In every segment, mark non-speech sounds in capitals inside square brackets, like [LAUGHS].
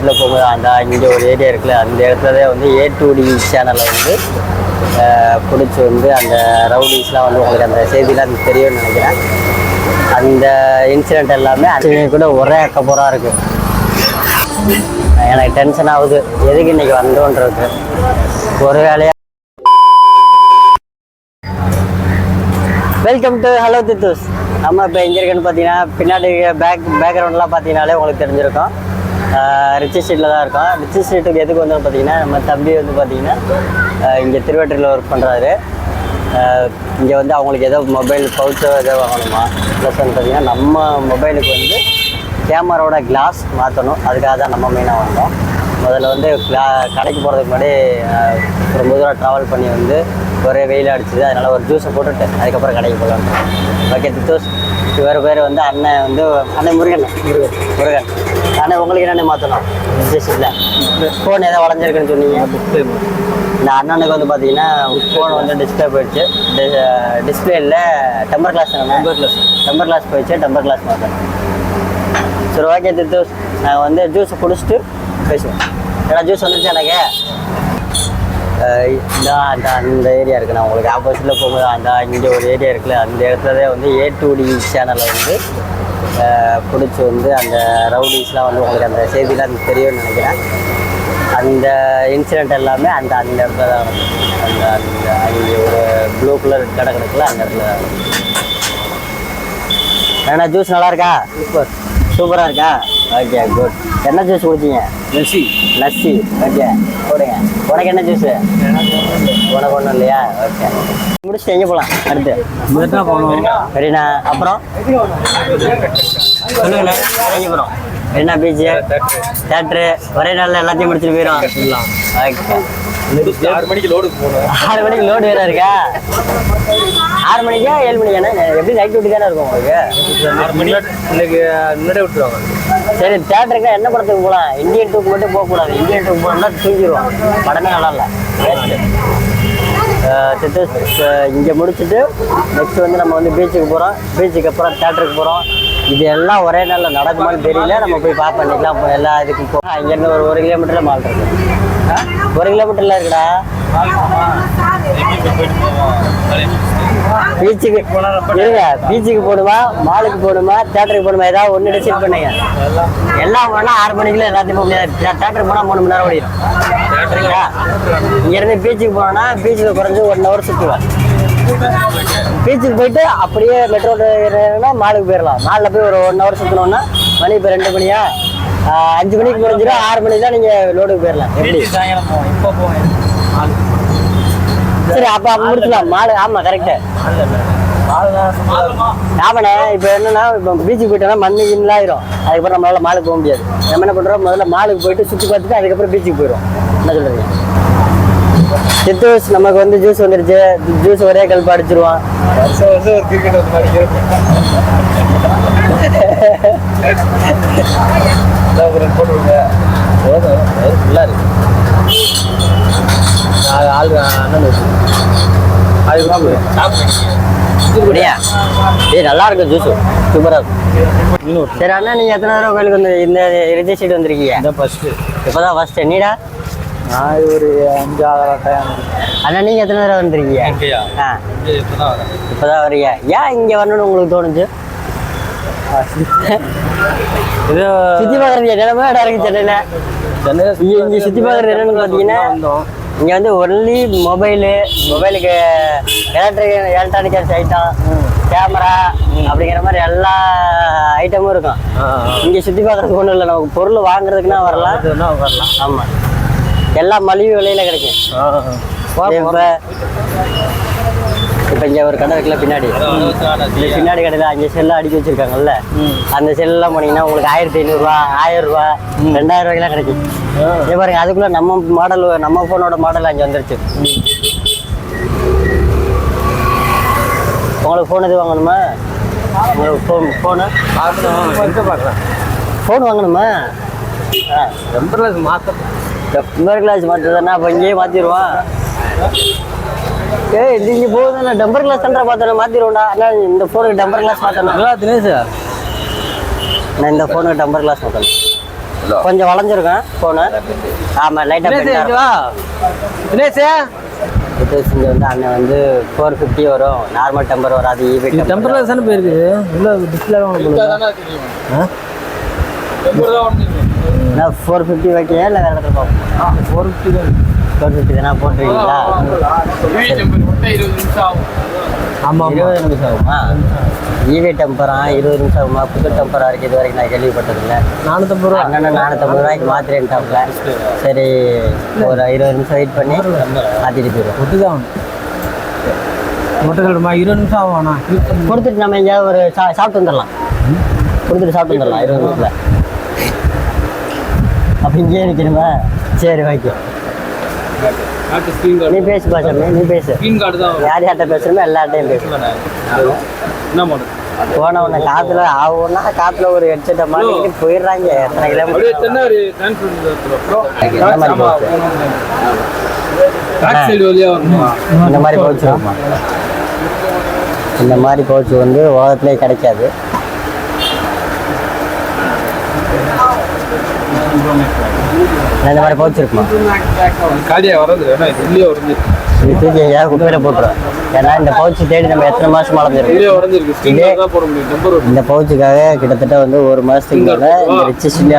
இடத்துல போங்க அந்த இங்கே ஒரு ஏரியா இருக்குல்ல அந்த இடத்துல தான் வந்து ஏ டூடி டி சேனலில் வந்து பிடிச்சி வந்து அந்த ரவுடிஸ்லாம் வந்து உங்களுக்கு அந்த செய்திலாம் தெரியும்னு நினைக்கிறேன். அந்த இன்சிடெண்ட் எல்லாமே அது கூட ஒரே அக்கப்புறம் இருக்குது எனக்கு டென்ஷன் ஆகுது. எதுக்கு இன்னைக்கு வந்தோன்றது. ஒரு வேலையா வெல்கம் டு ஹலோ தித்துஸ் நம்ம இப்போ எங்கே இருக்குன்னு பார்த்தீங்கன்னா பின்னாடி பேக் பேக்ரவுண்ட்லாம் பார்த்தீங்கனாலே உங்களுக்கு தெரிஞ்சிருக்கும். ரிச்சி ஸ்ட்ரீட்டில் தான் இருக்கோம். ரிச்சி ஸ்ட்ரீட்டுக்கு எதுக்கு வந்து பார்த்தீங்கன்னா நம்ம தம்பி வந்து பார்த்தீங்கன்னா இங்கே திருவற்றியில் ஒர்க் பண்ணுறாரு இங்கே வந்து அவங்களுக்கு ஏதோ மொபைல் பவுச்சோ ஏதோ வாங்கணுமா? ப்ளஸ் வந்து பார்த்தீங்கன்னா நம்ம மொபைலுக்கு வந்து கேமராவோட கிளாஸ் மாற்றணும் அதுக்காக தான் நம்ம மெயினாக வந்தோம். முதல்ல வந்து கிளா கடைக்கு போகிறதுக்கு முன்னாடி ரொம்ப தூரம் ட்ராவல் பண்ணி வந்து ஒரே வெயில் அடிச்சுது. அதனால் ஒரு ஜூஸை போட்டுட்டு அதுக்கப்புறம் கடைக்கு போகலான் ஓகே தித்தோஸ் இவர் பேர் வந்து அண்ணன் வந்து அண்ணன் முருகன் முருகன் முருகன். அண்ணன் உங்களுக்கு என்னென்ன மாற்றணும்? இல்லை ஃபோன் ஏதோ வளைஞ்சிருக்குன்னு சொன்னீங்க. இந்த அண்ணனுக்கு வந்து பார்த்தீங்கன்னா ஃபோன் வந்து டிஸ்பிளே போயிடுச்சு. டிஸ்பிளே இல்லை temper glass temper glass temper glass போயிடுச்சு டெம்பர் கிளாஸ் மாற்றணும். சரி ஓகே தித்தூஸ் நாங்கள் வந்து ஜூஸை குடிச்சிட்டு பேசுவோம். ஏன்னா ஜூஸ் வந்துருச்சு எனக்கு. இந்த அந்த அந்த ஏரியா இருக்கு. நான் உங்களுக்கு ஆப்போசிட்டில் போகும்போது அந்த இங்கே ஒரு ஏரியா இருக்குல்ல அந்த இடத்துல வந்து ஏ டு டி சேனலில் வந்து பிடிச்சி வந்து அந்த ரவுடிஸ்லாம் வந்து உங்களுக்கு அந்த செய்திலாம் தெரியும்னு நினைக்கிறேன். அந்த இன்சிடெண்ட் எல்லாமே அந்த அந்த இடத்துல தான். அந்த அந்த அங்கே ஒரு ப்ளூ கலர் கடை கிடக்குல அந்த இடத்துல தான். ஏன்னா ஜூஸ் நல்லா இருக்கா? சூப்பர் சூப்பராக இருக்கா? ஓகே குட் என்ன ஜூஸ் குடிச்சீங்க? லஸ்ஸி. லஸ்ஸி. ஓகே போடுங்க. உனக்கு என்ன ஜூஸு உனக்கு ஒன்றும் இல்லையா? ஓகே முடிச்சுட்டு எங்கே போகலாம் அடுத்து. இதுதான் போகணும். சரிண்ணா அப்புறம்? சொல்லுங்கண்ணா எங்கே போகிறோம் என்ன பீச்சு தேட்ரு ஒரே நாளில் எல்லாத்தையும் முடிச்சுட்டு போயிடும் ஓகே ஆறு மணிக்கு போகணும். ஆறு மணிக்கு லோடு வேற இருக்கா? ஆறு மணிக்கா ஏழு மணிக்காண்ணா எப்படி நைட் டியூட்டி தானே இருக்கும் உங்களுக்கு? ஆறு மணி இன்னைக்கு முன்னாடியே விட்டுருவாங்க. சரி தேட்டருக்கு என்ன படத்துக்கு போகலாம் இந்தியன் டூக்கு மட்டும் போகக்கூடாது இந்தியன் டூக்கு போனோம்னா தூங்கிடுவோம். படமே நல்லா இல்லை இங்கே முடிச்சுட்டு நெக்ஸ்ட் வந்து நம்ம வந்து பீச்சுக்கு போகிறோம் பீச்சுக்கு அப்புறம் தேட்டருக்கு போகிறோம் இது எல்லாம் ஒரே நாளில் நடக்குமான்னு தெரியல. நம்ம போய் பார்ப்போம். பண்ணிக்கலாம் எல்லா இதுக்கும் போ இங்கேருந்து ஒரு ஒரு கிலோமீட்டரில் மால் இருக்கு. ஒரு கிலோமீட்டரில் இருக்குடா. பீச்சுக்கு இருங்க பீச்சுக்கு போடுமா மாலுக்கு போடுமா தேட்டருக்கு போடுமா ஏதாவது ஒன்று டிசைட் பண்ணுங்க. எல்லாம் போனா ஆறு மணிக்குள்ள எல்லாத்தையும் போக முடியாது. தேட்டருக்கு போனால் மூணு மணி நேரம் ஓடிடும் சரிங்களா இங்கேருந்து பீச்சுக்கு போனோம்னா பீச்சுக்கு குறைஞ்சு ஒன் ஹவர் சுற்றுவேன் பீச்சுக்கு போயிட்டு அப்படியே மெட்ரோ ஏறினா மாலுக்கு போயிடலாம் மாலில் போய் ஒரு ஒன் ஹவர் சுற்றினோன்னா மணி இப்போ ரெண்டு மணியா? அஞ்சு மணிக்கு முடிஞ்சிடும் ஆறு மணிக்கு தான் நீங்கள் லோடுக்கு போயிடலாம் எப்படி? சாயங்காலம் போவோம். இப்போ போவேன் சரி அப்ப அப்ப முடிச்சலாம் மாலு ஆமாம் கரெக்ட் ஆமாண்ணே இப்போ என்னன்னா இப்போ பீச்சுக்கு போயிட்டோம்னா மண்ணு கிண்ணு ஆயிரும். அதுக்கப்புறம் நம்மளால மாலுக்கு போக முடியாது. நம்ம என்ன பண்றோம்? முதல்ல மாலுக்கு போயிட்டு சுற்றி பார்த்துட்டு அதுக்கப்புறம் பீச்சுக்கு போயிடும் என்ன சொல்றீங்க சித்தூஸ் நமக்கு வந்து ஜூஸ் வந்துருச்சு. ஜூஸ் ஒரே கல்பு அடிச்சிருவான். வருஷம் வருஷம் ஒரு ஆள் அண்ணன் இருக்கு அதுக்கு அப்படியா? ஏய் நல்லா இருக்கும் ஜூஸ். சூப்பராக இருக்கும் சரி அண்ணா நீங்கள் எத்தனை தடவை கோயிலுக்கு வந்து இந்த ரிஜி சீட் வந்திருக்கீங்க? இதான் ஃபஸ்ட்டு இப்போதான் ஃபர்ஸ்ட் நீடா? நான் ஒரு அஞ்சு ஆறு டைம் அண்ணா நீங்கள் எத்தனை தடவை வந்திருக்கீங்க? ஆ. இப்போ தான் வரீங்க ஏன் இங்கே வரணும்னு உங்களுக்கு தோணுச்சு? [LAUGHS] இது சுற்றி பார்க்குறது என்னென்னமோ இடம் இருக்கு சென்னையில். சென்னையில் இங்கே சுற்றி பார்க்குறது என்னன்னு பார்த்தீங்கன்னா இங்கே வந்து ஒன்லி மொபைலு மொபைலுக்கு எலக்ட்ரிக் எலக்ட்ரானிக்கல்ஸ் ஐட்டம் கேமரா அப்படிங்கிற மாதிரி எல்லா ஐட்டமும் இருக்கும். இங்கே சுற்றி பார்க்குறதுக்கு ஒன்றும் இல்லை. நமக்கு பொருள் வாங்குறதுக்குன்னா வரலாம். வரலாம். ஆமாம் எல்லாம் மலிவு விலையில கிடைக்கும். இப்போ இப்போ இங்கே ஒரு கடை இருக்குல்ல பின்னாடி. இந்த பின்னாடி கடையில் அங்கே செல்ல அடிக்க வச்சிருக்காங்கல்ல. அந்த செல்லாம் போனீங்கன்னா உங்களுக்கு ஆயிரத்தி ஐநூறுரூவா ஆயிரம் ரூபா ரெண்டாயிரம் ரூபாய்க்குலாம் கிடைக்கும். இதே பாருங்க அதுக்குள்ள நம்ம மாடல் நம்ம ஃபோனோட மாடல் அங்கே வந்துருச்சு. உங்களுக்கு ஃபோன் எது வாங்கணுமா? உங்களுக்கு ஃபோன் ஃபோனு பார்க்கலாம் ஃபோன் வாங்கணுமா? ஆ டெம்பர்லெஸ் மாற்ற டெம்பர் கிளாஸ் மாற்றுறதுன்னா அப்போ இங்கேயே மாற்றிடுவான் ஏய் இது இங்கே போகுது நான் டெம்பர் கிளாஸ் தானே பார்த்தேன். மாற்றிடுவோம்டா அண்ணா இந்த ஃபோனுக்கு டெம்பர் கிளாஸ் மாற்றணும் நல்லா தினேஷ். நான் இந்த ஃபோனுக்கு டெம்பர் கிளாஸ் மாற்றணும் கொஞ்சம் வளைஞ்சிருக்கும் ஃபோனு ஆமாம் லைட்டாக தினேஷ் இங்க இங்கே வந்து அண்ணன் வந்து ஃபோர் ஃபிஃப்டி வரும். நார்மல் டெம்பர் வராது E இவி இது டெம்பரேச்சர் தானே போயிருக்குது? உள்ள டிஸ்பிளே ஃபோர் ஃபிஃப்டி வைக்கியா இல்லை வேறு இடத்துல பார்ப்போம் ஃபோர் ஃபிஃப்டி தான் ஃபோர் ஃபிஃப்டி தானே போட்டுருக்கீங்களா ஆமாம். இருபது நிமிஷம் ஆகுமா. ஈவி டெம்பரா இருபது நிமிஷம் ஆகுமா? புது டெம்பரா இருக்கு இது வரைக்கும் நான் கேள்விப்பட்டதில்லை. நானூற்றம்பது ரூபா. அண்ணன் நானூற்றம்பது ரூபாய்க்கு மாத்திரேன்ட்டாப்ல சரி ஒரு இருபது நிமிஷம் வெயிட் பண்ணி மாற்றிட்டு போயிடுவோம். ஒட்டு தான் மட்டும் சொல்லுமா இருபது நிமிஷம் ஆகும் அண்ணா கொடுத்துட்டு நம்ம எங்கேயாவது ஒரு சா சாப்பிட்டு வந்துடலாம். கொடுத்துட்டு சாப்பிட்டு வந்துடலாம் இருபது நிமிஷத்தில். அப்போ இங்கேயே நிற்கணுமா சரி ஓகே நீ பேசு பாசாமி நீ பேசு. யார் யார்கிட்ட பேசுறமோ எல்லார்ட்டையும் பேசு. போன உடனே காத்துல ஆகும்னா காத்துல ஒரு ஹெட்செட்டை மாட்டிக்கிட்டு போயிடுறாங்க. எத்தனை கிலோமீட்டர் இந்த மாதிரி போச்சு? இந்த மாதிரி பவுச் இருக்குமா இந்த மாதிரி பவுச் இருக்குமா? இது தூக்கி எங்கேயாவது குப்பையில போட்டுரும். ஏன்னா இந்த பவுச் தேடி நம்ம எத்தனை மாசம் வளர்ந்துருக்கு இந்த பவுச்சுக்காக கிட்டத்தட்ட வந்து ஒரு மாசத்துக்கு மேல இந்த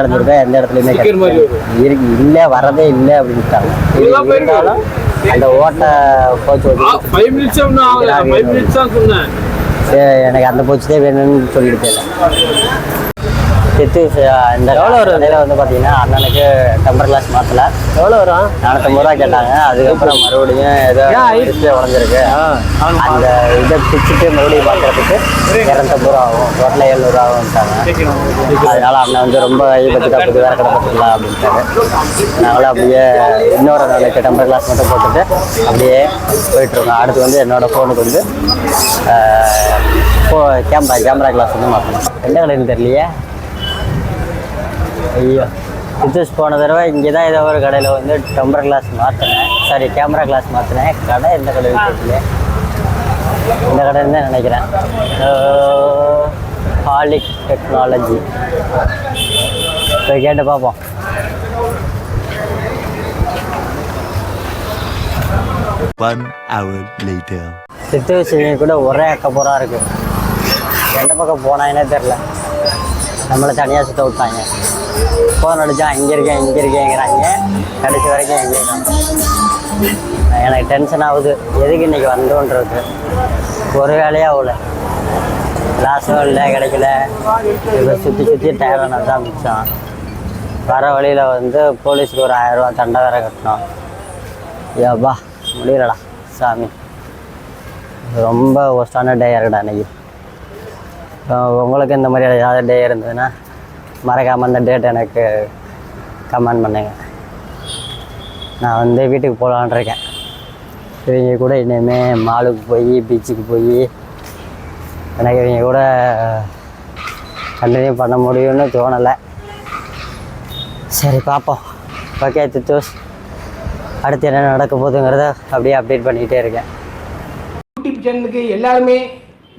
அடைஞ்சிருக்கா எந்த இடத்துலயுமே இருக்கு இல்ல வரதே இல்லை அப்படின்ட்டாங்க இருந்தாலும் அந்த ஓட்ட பவுச் வந்து சரி, எனக்கு அந்த பவுச் தான் வேணும்னு சொல்லிட்டு போயிடலாம் சித்து இந்த எவ்வளோ ஒரு நிலையில வந்து பார்த்தீங்கன்னா அண்ணனுக்கு டெம்பர் கிளாஸ் மாற்றல எவ்வளோ வரும்? நானூற்றம்பது ரூபா கேட்டாங்க. அதுக்கப்புறம் மறுபடியும் ஏதோ டிஸ்பிளே உடஞ்சிருக்கு. அந்த இதை பிச்சுட்டு மறுபடியும் பார்க்கறதுக்கு இரநூத்தம்பது ரூபா ஆகும். டோட்டலாக எழுநூறுவா ஆகும்ட்டாங்க அதனால அண்ணன் வந்து ரொம்ப ஐபத்துக்கு அப்படி வேற கடை போட்டுக்கலாம் அப்படின்ட்டாரு. அதனால அப்படியே இன்னொரு நாளைக்கு டெம்பர் கிளாஸ் மட்டும் போட்டுட்டு அப்படியே போயிட்டுருக்கோம். அடுத்து வந்து என்னோட ஃபோனுக்கு வந்து கேமரா கேமரா கிளாஸ் வந்து மாற்றணும் எந்த கடைன்னு தெரியலையே? ஐயோ. சித்தூஸ் போன தடவை இங்கே தான் ஏதோ ஒரு கடையில் வந்து டெம்பர் கிளாஸ் மாற்றினேன் சாரி கேமரா கிளாஸ் மாற்றினேன் கடை எந்த கடையில் தெரியல இந்த கடைன்னு தான் நினைக்கிறேன். ஹாலிக் டெக்னாலஜி போய் கேட்டு பார்ப்போம். One hour later. சித்தூஸ் கூட ஒரே அக்கப்போராக இருக்குது எந்த பக்கம் போனாங்கன்னே தெரில நம்மளை தனியாக சுத்த விட்டாங்க. ஃபோன் அடித்தா இங்கே இருக்கேன் இங்கே இருக்கேங்கிறாங்க கடைசி வரைக்கும் எங்கே எனக்கு டென்ஷன் ஆகுது. எதுக்கு இன்றைக்கி வந்தோன்றது? ஒரு வேலையாக ஆகல லாஸும் இல்லை கிடைக்கல. இப்போ சுற்றி சுற்றி டயர்டானது தான் மிச்சம் வர வழியில் வந்து போலீஸுக்கு ஒரு ஆயிரரூவா தண்டை வேற கட்டணும். ஏப்பா முடியலடா சாமி. ரொம்ப ஒஸ்டான டே இருக்குடா அன்னைக்கு உங்களுக்கு இந்த மாதிரி ஏதாவது டே இருந்ததுன்னா? மறக்காமல் அந்த டேட் எனக்கு கமெண்ட் பண்ணுங்க. நான் வந்து வீட்டுக்கு போகலான் இருக்கேன். இவங்க கூட இனிமேல் மாலுக்கு போய் பீச்சுக்கு போய் எனக்கு இவங்க கூட கண்டினியூ பண்ண முடியும்னு தோணலை. சரி பார்ப்போம் ஓகே தித்தூஸ் அடுத்து என்ன நடக்க போகுதுங்கிறத அப்படியே அப்டேட் பண்ணிக்கிட்டே இருக்கேன். யூடியூப் சேனலுக்கு எல்லாருமே